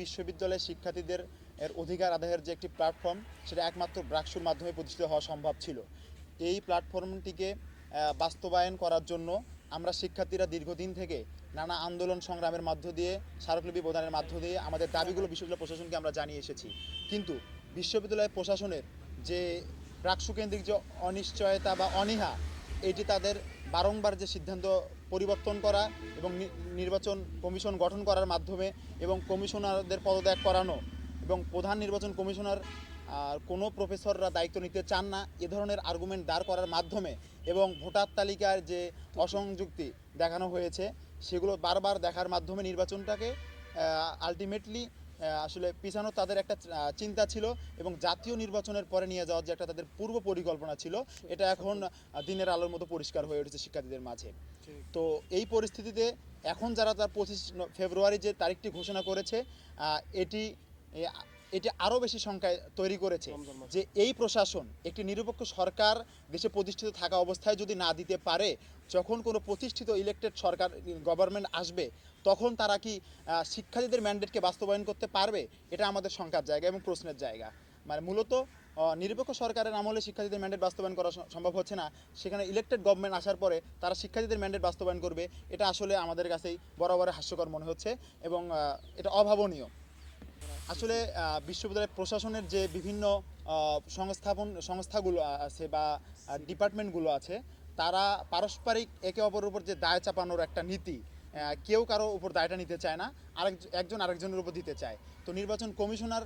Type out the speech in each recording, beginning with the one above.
বিশ্ববিদ্যালয়ের শিক্ষার্থীদের এর অধিকার আদায়ের যে একটি প্ল্যাটফর্ম সেটা একমাত্র ব্রাকসুর মাধ্যমে প্রতিষ্ঠিত হওয়া সম্ভব ছিল। এই প্ল্যাটফর্মটিকে বাস্তবায়ন করার জন্য আমরা শিক্ষার্থীরা দীর্ঘদিন থেকে নানা আন্দোলন সংগ্রামের মধ্য দিয়ে, স্মারকলিপি প্রদানের মাধ্য দিয়ে আমাদের দাবিগুলো বিশ্ববিদ্যালয় প্রশাসনকে আমরা জানিয়ে এসেছি। কিন্তু বিশ্ববিদ্যালয় প্রশাসনের যে প্রাকসুকেন্দ্রিক যে অনিশ্চয়তা বা অনীহা, এটি তাদের বারংবার যে সিদ্ধান্ত পরিবর্তন করা এবং নির্বাচন কমিশন গঠন করার মাধ্যমে এবং কমিশনারদের পদত্যাগ করানো এবং প্রধান নির্বাচন কমিশনার, আর কোনো প্রফেসররা দায়িত্ব নিতে চান না, এ ধরনের আর্গুমেন্ট দাঁড় করার মাধ্যমে এবং ভোটার তালিকার যে অসংযুক্তি দেখানো হয়েছে, সেগুলো বারবার দেখার মাধ্যমে নির্বাচনটাকে আলটিমেটলি আসলে পিছানো তাদের একটা চিন্তা ছিল এবং জাতীয় নির্বাচনের পরে নিয়ে যাওয়ার যে একটা তাদের পূর্ব পরিকল্পনা ছিল এটা এখন দিনের আলোর মতো পরিষ্কার হয়ে উঠেছে শিক্ষার্থীদের মাঝে। তো এই পরিস্থিতিতে এখন যারা তার পঁচিশ ফেব্রুয়ারি যে তারিখটি ঘোষণা করেছে এটি এটি আরও বেশি সংখ্যায় তৈরি করেছে যে এই প্রশাসন একটি নিরপেক্ষ সরকার দেশে প্রতিষ্ঠিত থাকা অবস্থায় যদি না দিতে পারে যখন কোনো প্রতিষ্ঠিত ইলেকটেড সরকার গভর্নমেন্ট আসবে তখন তারা কি শিক্ষার্থীদের ম্যান্ডেটকে বাস্তবায়ন করতে পারবে? এটা আমাদের শঙ্কার জায়গা এবং প্রশ্নের জায়গা। মানে মূলত নিরপেক্ষ সরকারের আমলে শিক্ষার্থীদের ম্যান্ডেট বাস্তবায়ন করা সম্ভব হচ্ছে না। সেখানে ইলেকটেড গভর্নমেন্ট আসার পরে তারা শিক্ষার্থীদের ম্যান্ডেট বাস্তবায়ন করবে। এটা আসলে আমাদের কাছেই বরাবর হাস্যকর মনে হচ্ছে এবং এটা অভাবনীয়। আসলে বিশ্ববিদ্যালয় প্রশাসনের যে বিভিন্ন সংস্থাপন, সংস্থাগুলো আছে বা ডিপার্টমেন্টগুলো আছে, তারা পারস্পরিক একে অপরের উপর যে দায় চাপানোর একটা নীতি কেউ কারও উপর দায়টা নিতে চায় না, আরেক, একজন আরেকজনের উপর দিতে চায়। তো নির্বাচন কমিশনার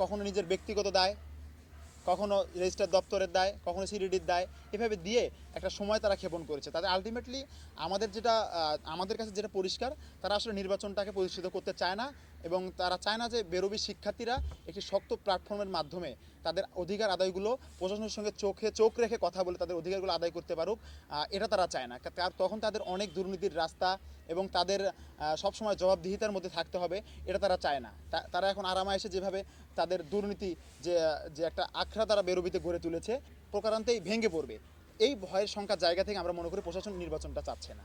কখনো নিজের ব্যক্তিগত দায়, কখনো রেজিস্টার দপ্তরের দায়, কখনো সিডিডির দায়, এভাবে দিয়ে একটা সময় তারা ক্ষেপণ করেছে। তাদের আলটিমেটলি আমাদের যেটা আমাদের কাছে যেটা পরিষ্কার, তারা আসলে নির্বাচনটাকে প্রতিষ্ঠিত করতে চায় না এবং তারা চায় না যে বেরোবি শিক্ষার্থীরা একটি শক্ত প্ল্যাটফর্মের মাধ্যমে। তাদের অধিকার আদায়গুলো প্রশাসনের সঙ্গে চোখে চোখ রেখে কথা বলে তাদের অধিকারগুলো আদায় করতে পারুক এটা তারা চায় না। তখন তাদের অনেক দুর্নীতির রাস্তা এবং তাদের সবসময় জবাবদিহিতার মধ্যে থাকতে হবে, এটা তারা চায় না। তারা এখন আরামায়েসে যেভাবে তাদের দুর্নীতি যে যে একটা আখড়া তারা বেরোবিতে গড়ে তুলেছে, প্রকারান্তেই ভেঙে পড়বে। এই ভয়ের সংখ্যার জায়গা থেকে আমরা মনে করি প্রশাসন নির্বাচনটা চাচ্ছে না।